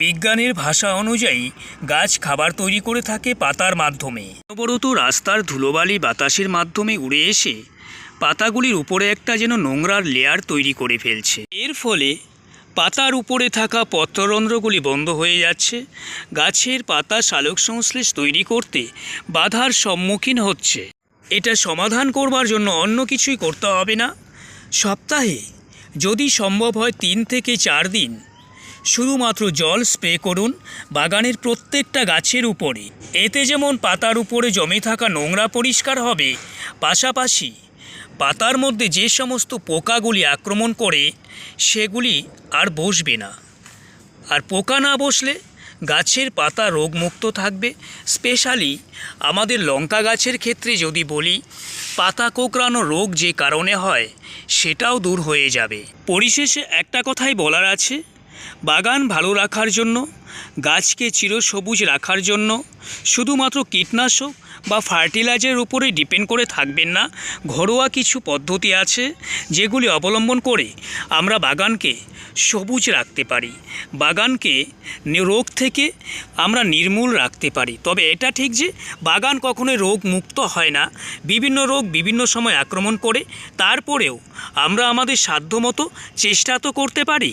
বিজ্ঞানের ভাষা অনুযায়ী, গাছ খাবার তৈরি করে থাকে পাতার মাধ্যমে। অনবরত রাস্তার ধুলোবালি বাতাসের মাধ্যমে উড়ে এসে, পাতাগুলির উপরে একটা যেন নোংরার লেয়ার তৈরি করে ফেলছে। এর ফলে, পাতার উপরে থাকা পত্ররন্ধ্রগুলি বন্ধ হয়ে যাচ্ছে। গাছের পাতা সালোক সংশ্লেষ তৈরি করতে বাধার সম্মুখীন হচ্ছে। এটা সমাধান করবার জন্য অন্য কিছুই করতে হবে না। সপ্তাহে, যদি সম্ভব হয় তিন থেকে চার দিন শুধুমাত্র জল স্প্রে করুন বাগানের প্রত্যেকটা গাছের উপরে। এতে যেমন পাতার উপরে জমে থাকা নোংরা পরিষ্কার হবে, পাশাপাশি পাতার মধ্যে যে সমস্ত পোকাগুলি আক্রমণ করে, সেগুলি আর বসবে না। আর পোকা না বসলে গাছের পাতা রোগমুক্ত থাকবে। স্পেশালি আমাদের লঙ্কা গাছের ক্ষেত্রে যদি বলি, পাতা কোঁকড়ানো রোগ যে কারণে হয়, সেটাও দূর হয়ে যাবে। পরিশেষে একটা কথাই বলার আছে বাগান ভালো রাখার জন্য, গাছকে চিরসবুজ রাখার জন্য, শুধুমাত্র কীটনাশক বা ফার্টিলাইজারের উপরে ডিপেন্ড করে থাকবেন না। ঘরোয়া কিছু পদ্ধতি আছে যেগুলি অবলম্বন করে আমরা বাগানকে সবুজ রাখতে পারি। বাগানকে রোগ থেকে আমরা নির্মূল রাখতে পারি। তবে এটা ঠিক যে বাগান কখনোই রোগ মুক্ত হয় না। বিভিন্ন রোগ বিভিন্ন সময় আক্রমণ করে, তারপরেও আমরা আমাদের সাধ্যমতো চেষ্টা তো করতে পারি।